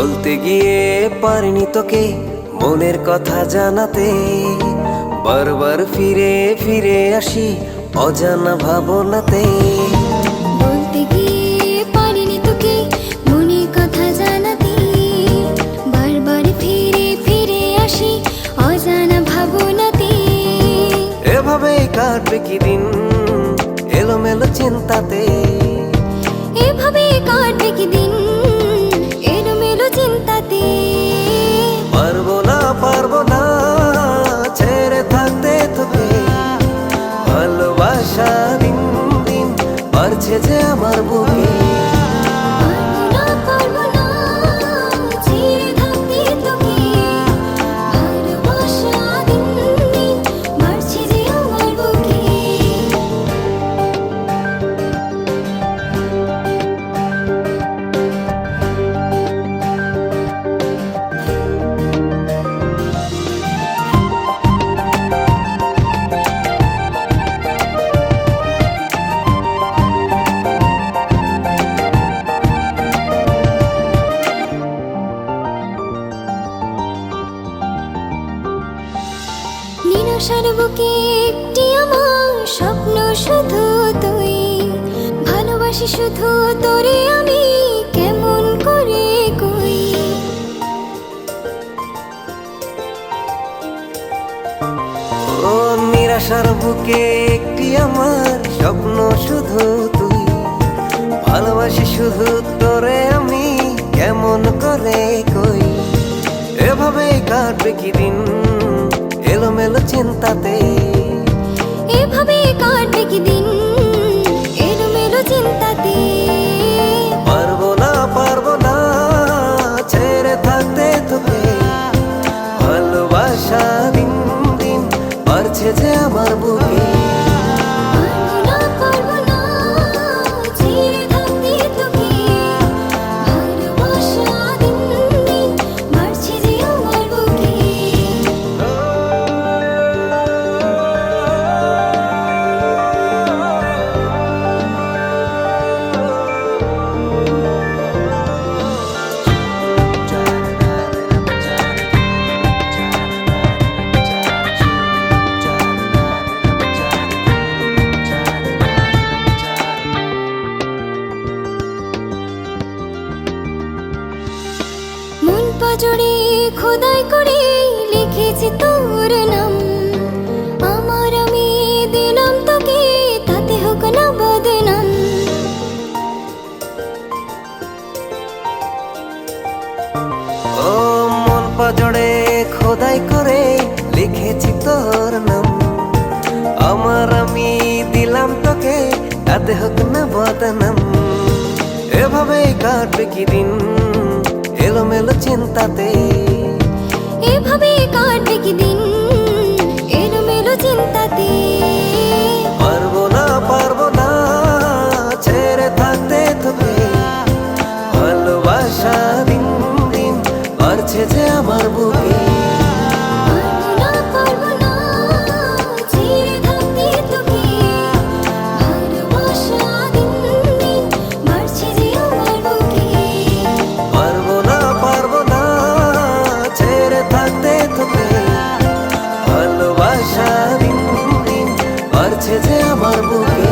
বলতে গিয়ে পারিনি তোকে মনের কথা জানাতে। বারবার ফিরে ফিরে আসি অজানা ভাবনাতে। বলতে গিয়ে পারিনি তোকে মনের কথা জানাতে। বারবার ফিরে ফিরে আসি অজানা ভাবনাতে। এভাবেই কাটবে কি দিন এলোমেলো চিন্তাতে। থাকতে তোকে। ভালোবাসা দিন দিন বাড়ছে যে আমার বুকে নিরাশার বুকে একটি আমার স্বপ্ন শুধু তুই। ভালোবাসি শুধু তোরে আমি কেমন করে কই? ও নিরাশার বুকে একটি আমার স্বপ্ন শুধু তুই। ভালোবাসি শুধু তোরে আমি কেমন করে কই? এভাবে কাটবে কি দিন চিন্তাতে। এভাবে কাটবে কি দিন পাজরে খোদাই করে লিখেছি তোর নাম। আমার আমি দিলাম তোকে, তাতে হোক না বদনাম। ও মন পাজড়ে খোদাই করে লিখেছি তোর নাম। আমার আমি দিলাম তোকে, তাতে হোক না বদনাম। এভাবেই কাটবে কি দিন? এলোমেলো চিন্তাতে এভাবে কাটবে কি দিন? ভালোবাসা